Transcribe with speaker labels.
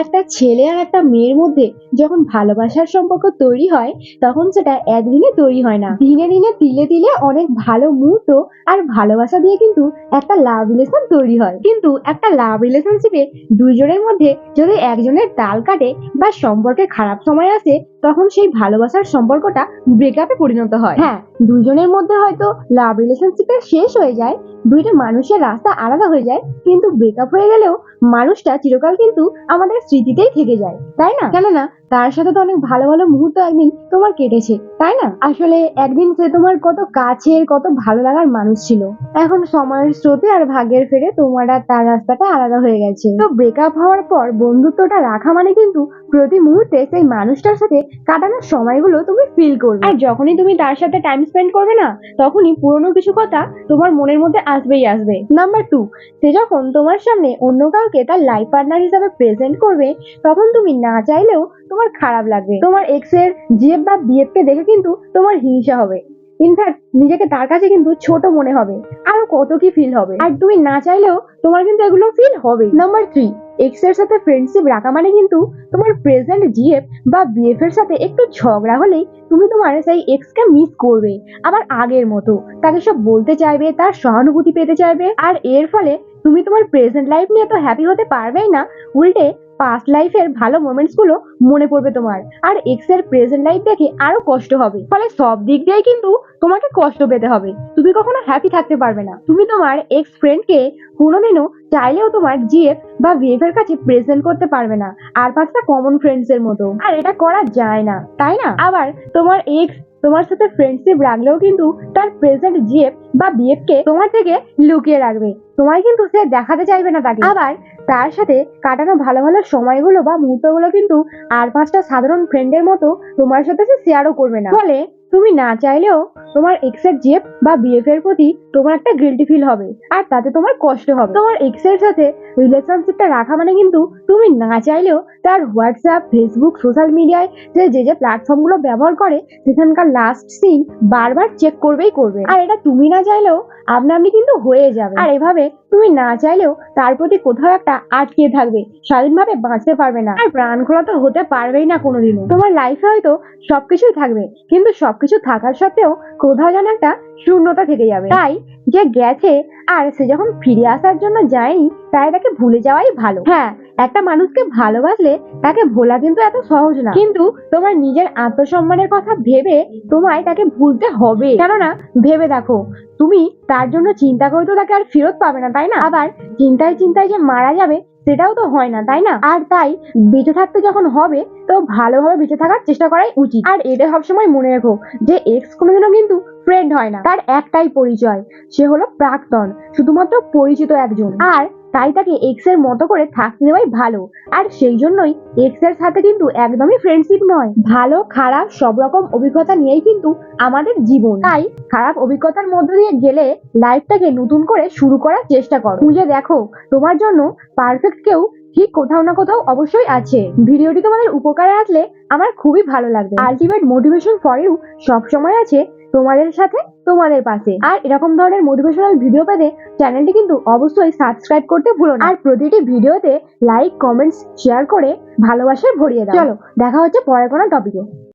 Speaker 1: একটা ছেলে আর একটা মেয়ের মধ্যে যখন ভালোবাসার সম্পর্ক তৈরি হয়, তখন সেটা একদিনে তৈরি হয় না। দিনে দিনে, তিলে তিলে অনেক ভালো মুহূর্ত আর ভালোবাসা দিয়ে কিন্তু একটা লাভ রিলেশন তৈরি হয়। কিন্তু একটা লাভ রিলেশনশিপে দুইজনের মধ্যে যদি একজনের তাল কাটে বা সম্পর্কে খারাপ সময় আসে তখন সেই ভালোবাসার সম্পর্কটা ব্রেকআপে পরিণত হয়। হ্যাঁ দুইজনের মধ্যে হয়তো লাভ রিলেশনশিপে শেষ হয়ে যায়, দুইটা মানুষের রাস্তা আলাদা হয়ে যায়, কিন্তু ব্রেকআপ হয়ে গেলেও মানুষটা চিরকাল কিন্তু আমাদের স্মৃতিতেই থেকে যায়। তাই না? কেননা তার সাথে তো অনেক ভালো ভালো মুহূর্ত একদিন তোমার কেটেছে, তাই না? আসলে একদিন সে তোমার কত কাছের, কত ভালো লাগার মানুষ ছিল। এখন সময়ের স্রোতে আর ভাগ্যের ফেরে তোমার আর তার রাস্তাটা আলাদা হয়ে গেছে। তো ব্রেকআপ হওয়ার পর বন্ধুত্বটা রাখা মানে কিন্তু প্রতি মুহূর্তে সেই মানুষটার সাথে কাটানোর সময়গুলো তুমি ফিল করবে। আর যখনই তুমি তার সাথে টাইম স্পেন্ড করবে না, তখনই পুরনো কিছু কথা তোমার মনের মধ্যে আসবেই আসবে। নাম্বার টু সে যখন তোমার সামনে অন্য কাউকে তার লাইফ পার্টনার হিসাবে প্রেজেন্ট করবে, তখন তুমি না চাইলেও তোমার খারাপ লাগবে। তোমার এক্সের জিএফ বা বিএফ কে দেখে কিন্তু তোমার হিংসা হবে। ইনফ্যাক্ট নিজেকে তার কাছে কিন্তু ছোট মনে হবে। আরও কত কি ফিল হবে। আর তুমি না চাইলেও তোমার কিন্তু এগুলো ফিল হবে। নাম্বার থ্রি এক্সের সাথে ফ্রেন্ডশিপ রাখা মানে কিন্তু তোমার প্রেজেন্ট জিএফ বা বিএফ এর সাথে একটু ঝগড়া হলেই তুমি তোমার সেই এক্স কে মিস করবে। আবার আগের মতো। তাকে সব বলতে চাইবে, তার সহানুভূতি পেতে চাইবে। আর এর ফলে তুমি তোমার প্রেজেন্ট লাইফ নিয়ে তো হ্যাপি হতে পারবেই না। উল্টে পাস্ট লাইফের ভালো মোমেন্টসগুলো মনে পড়বে তোমার। আর এক্সের প্রেজেন্ট লাইফ দেখে আরও কষ্ট হবে। ফলে সব দিক দিয়েই কিন্তু তোমাকে কষ্ট পেতে হবে। তুমি কখনো হ্যাপি থাকতে পারবে না। তুমি তোমার এক্স ফ্রেন্ডকে কোনোদিনও চাইলেও তোমার জিএফ বা বিএফ এর কাছে প্রেজেন্ট করতে পারবে না। আর পাঁচটা কমন ফ্রেন্ডস এর মতো। আর এটা করা যায় না। তাই না? আবার তোমার এক্স তোমার সাথে ফ্রেন্ডশিপ রাখলেও কিন্তু তার প্রেজেন্ট জিএফ বা বিএফকে তোমার থেকে লুকিয়ে রাখবে। তোমায় কিন্তু সে দেখাতে চাইবে না তাকে। আবার তার সাথে কাটানো ভালো ভালো সময়গুলো বা মুহূর্তগুলো কিন্তু আর পাঁচটা সাধারণ ফ্রেন্ডের মতো তোমার সাথে সে শেয়ারও করবে না। ফলে তুমি না চাইলেও তোমার এক্সের জেপ বা এর প্রতি তোমার একটা গিল্টি ফিল হবে, আর তাতে তোমার কষ্ট হবে। তোমার এক্সের সাথে রিলেশনশিপটা রাখা মানে কিন্তু তুমি না চাইলেও তার হোয়াটসঅ্যাপ ফেসবুক সোশ্যাল মিডিয়ায় যে যে যে প্ল্যাটফর্মগুলো ব্যবহার করে, সেখানকার লাস্ট সিন বারবার চেক করবেই করবে। আর এটা তুমি না চাইলেও আপনি কিন্তু হয়ে যাবে। আর এভাবে তুমি না চাইলেও তার প্রতি কোথাও একটা আটকে থাকবে, স্বাধীনভাবে বাঁচতে পারবে না। আর প্রাণ খোলা তো হতে পারবেই না কোনোদিনও। তোমার লাইফে হয়তো সবকিছুই থাকবে, কিন্তু সবকিছু থাকার সত্ত্বেও কোথাও যেন একটা শূন্যতা থেকে যাবে। তাই যে গেছে আর সে যখন ফিরে আসার জন্য যায়নি তাই তাকে ভুলে যাওয়াই ভালো। হ্যাঁ একটা মানুষকে ভালোবাসলে তাকে ভোলা কিন্তু এত সহজ না। কিন্তু তোমার নিজের আত্মসম্মানের কথা ভেবে তোমায় তাকে ভুলতে হবে। কেননা ভেবে দেখো তুমি তার জন্য চিন্তা করে তো তাকে আর ফেরত পাবে না তাই না? আবার চিন্তায় চিন্তায় যে মারা যাবে সেটাও তো হয় না, তাই না? আর তাই, বেঁচে থাকতে যখন হবে, তো ভালোভাবে বেঁচে থাকার চেষ্টা করাই উচিত। আর এটা সবসময় মনে রেখো যে এক্স কোনোদিনও কিন্তু ফ্রেন্ড হয় না। তার একটাই পরিচয়, সে হলো প্রাক্তন, শুধুমাত্র পরিচিত একজন। আর তাই তাকে এক্সের মতো করে থাকতে দেওয়াই ভালো। আর সেই জন্যই এক্সের সাথে কিন্তু একদমই ফ্রেন্ডশিপ নয়। ভালো, খারাপ, সব রকম অভিজ্ঞতা নিয়েই কিন্তু আমাদের জীবন। তাই খারাপ অভিজ্ঞতার মধ্য দিয়ে গেলে লাইফটাকে নতুন করে শুরু করার চেষ্টা করো। খুঁজে দেখো, তোমার জন্য পারফেক্ট কেউ ঠিক কোথাও না কোথাও অবশ্যই আছে। ভিডিওটি তোমাদের উপকারে আসলে আমার খুবই ভালো লাগবে। আলটিমেট মোটিভেশন ফর ইউ সব সময় আছে তোমাদের সাথে তোমাদের পাশে। আর এরকম ধরনের মোটিভেশনাল ভিডিও পেতে চ্যানেলটি কিন্তু অবশ্যই সাবস্ক্রাইব করতে ভুলো না। আর প্রতিটি ভিডিওতে লাইক কমেন্টস শেয়ার করে ভালোবাসায় ভরিয়ে দাও। চলো দেখা হচ্ছে পরের কোনো টপিকে